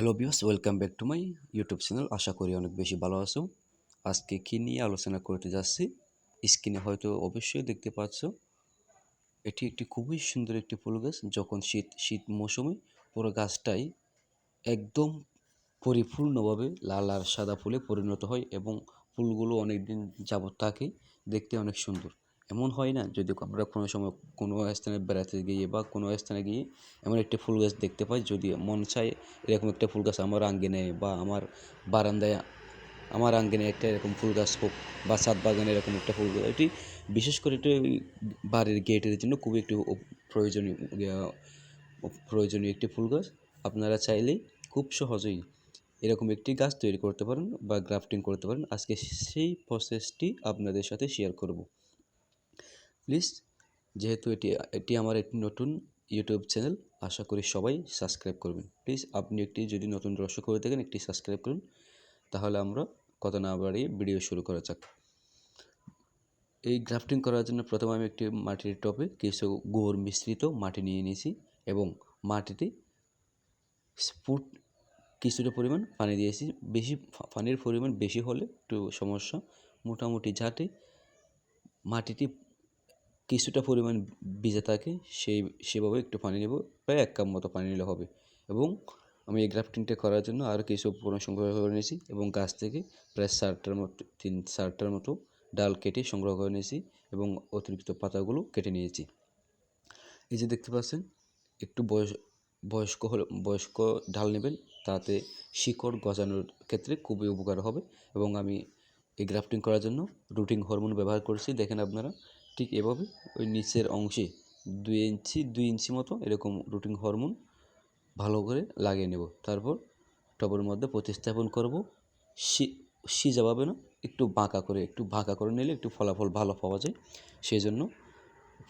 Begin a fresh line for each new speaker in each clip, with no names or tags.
Hello বিয়স welcome back to my YouTube channel আশা করি অনেক বেশি ভালো আছো। আজকে কী নিয়ে আলোচনা করতে যাচ্ছি স্ক্রিনে হয়তো অবশ্যই দেখতে পাচ্ছ। এটি একটি খুবই সুন্দর একটি ফুল গাছ। যখন শীত শীত মৌসুমে পুরো গাছটাই একদম পরিপূর্ণভাবে লাল আর সাদা ফুলে পরিণত হয় এবং ফুলগুলো অনেক দিন যাবত থাকে। দেখতে অনেক সুন্দর। এমন হয় না, যদি আমরা কোনো সময় কোনো স্থানে বেড়াতে গিয়ে বা কোনো স্থানে গিয়ে এমন একটি ফুল গাছ দেখতে পাই, যদি মন চায় এরকম একটা ফুল গাছ আমার আঙ্গিনে বা আমার বারান্দায়, আমার আঙ্গিনে একটা এরকম ফুল গাছ হোক বা ছাদ বাগানে এরকম একটা ফুল গাছ, এটি বিশেষ করে ওই বাড়ির গেটের জন্য খুবই একটি প্রয়োজনীয় প্রয়োজনীয় একটি ফুল গাছ। আপনারা চাইলেই খুব সহজেই এরকম একটি গাছ তৈরি করতে পারেন বা গ্রাফটিং করতে পারেন। আজকে সেই প্রসেসটি আপনাদের সাথে শেয়ার করব। প্লিজ, যেহেতু এটি এটি আমার একটি নতুন ইউটিউব চ্যানেল, আশা করি সবাই সাবস্ক্রাইব করবেন। প্লিজ, আপনি একটি যদি নতুন দর্শক হয়ে থাকেন, একটি সাবস্ক্রাইব করুন। তাহলে আমরা কথা না বাড়িয়ে ভিডিও শুরু করা যাক। এই গ্রাফটিং করার জন্য প্রথমে আমি একটি মাটির টবে কিছু গোবর মিশ্রিত মাটি নিয়ে নিয়েছি এবং মাটিতে ফুট কিছুটা পরিমাণ পানি দিয়েছি। বেশি পানির পরিমাণ বেশি হলে একটু সমস্যা। মোটামুটি যাতে মাটিটি কিছুটা পরিমাণ ভিজে থাকে, সেই, সেভাবে একটু পানি নেব, প্রায় এক কাপ মতো পানি নিলে হবে। এবং আমি এই গ্রাফটিংটা করার জন্য আরও কিছু উপকরণ সংগ্রহ করে নিয়েছি এবং গাছ থেকে প্রায় ষাটটার মতো, তিন, ষাটটার মতো ডাল কেটে সংগ্রহ করে নিয়েছি এবং অতিরিক্ত পাতাগুলো কেটে নিয়েছি। এই যে দেখতে পাচ্ছেন, একটু বয়স, বয়স্ক হলে, বয়স্ক ঢাল নেবেন, তাতে শিকড় গজানোর ক্ষেত্রে খুবই উপকার হবে। এবং আমি এই গ্রাফটিং করার জন্য রুটিং হরমোন ব্যবহার করছি, দেখেন আপনারা। ঠিক এভাবে ওই নিচের অংশে দুই ইঞ্চি দুই ইঞ্চি মতো এরকম রুটিং হরমোন ভালো করে লাগিয়ে নেব। তারপর টবের মধ্যে প্রতিস্থাপন করব। সিজা পাবে না, একটু বাঁকা করে, একটু বাঁকা করে নিলে একটু ফলাফল ভালো পাওয়া যায়। সেই জন্য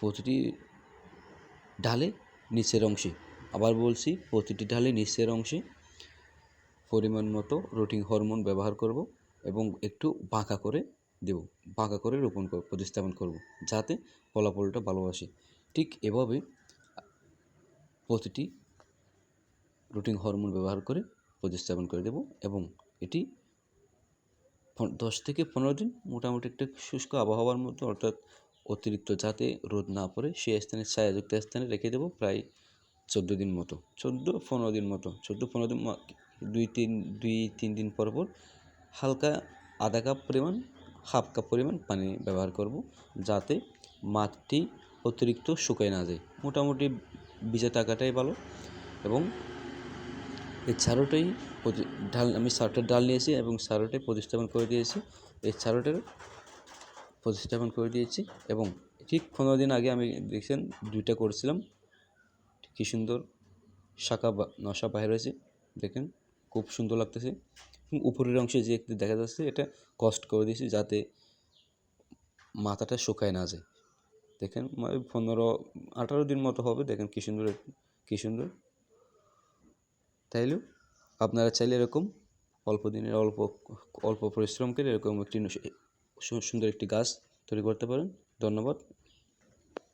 প্রতিটি ঢালে নিচের অংশে, আবার বলছি প্রতিটি ঢালে নিচের অংশে পরিমাণ মতো রুটিং হরমোন ব্যবহার করব এবং একটু বাঁকা করে দেব। বাঁকা করে রোপণ করব প্রতিস্থাপন করব যাতে ফলাফলটা ভালো আসে। ঠিক এভাবে প্রতিটি রুটিন হরমোন ব্যবহার করে প্রতিস্থাপন করে দেব এবং এটি দশ থেকে পনেরো দিন মোটামুটি একটা শুষ্ক আবহাওয়ার মধ্যে, অর্থাৎ অতিরিক্ত যাতে রোদ না পড়ে, সেই স্থানে ছায়াযুক্ত স্থানে রেখে দেবো প্রায় চোদ্দ দিন মতো। চোদ্দ, পনেরো দিন মতো। চোদ্দ, পনেরো দিন দুই তিন দুই, তিন দিন পর পর হালকা আধা কাপ পরিমাণ হাফ কাপ পরিমাণ পানি ব্যবহার করব যাতে মাটি অতিরিক্ত শুকায় না যায়। মোটামুটি ভিজে থাকাটাই ভালো এবং এই প্রতি ডাল আমি চারটা ডাল নিয়েছি এবং চারোটাই প্রতিস্থাপন করে দিয়েছি। এই চারোটার প্রতিস্থাপন করে দিয়েছি এবং ঠিক পনেরো দিন আগে আমি দেখছেন দুইটা করেছিলাম। কী সুন্দর শাখা বা নশা বাইরে হয়েছে। দেখেন। খুব সুন্দর লাগতেছে। উপরের অংশে যে দেখা যাচ্ছে, এটা কষ্ট করে দিয়েছি যাতে মাথাটা শুকায় না যায়। দেখেন মানে পনেরো, আঠারো দিন মতো হবে, দেখেন কী সুন্দর কী সুন্দর। তাইলেও আপনারা চাইলে এরকম অল্প দিনের অল্প অল্প পরিশ্রম করে এরকম একটি সুন্দর একটি গাছ তৈরি করতে পারেন। ধন্যবাদ।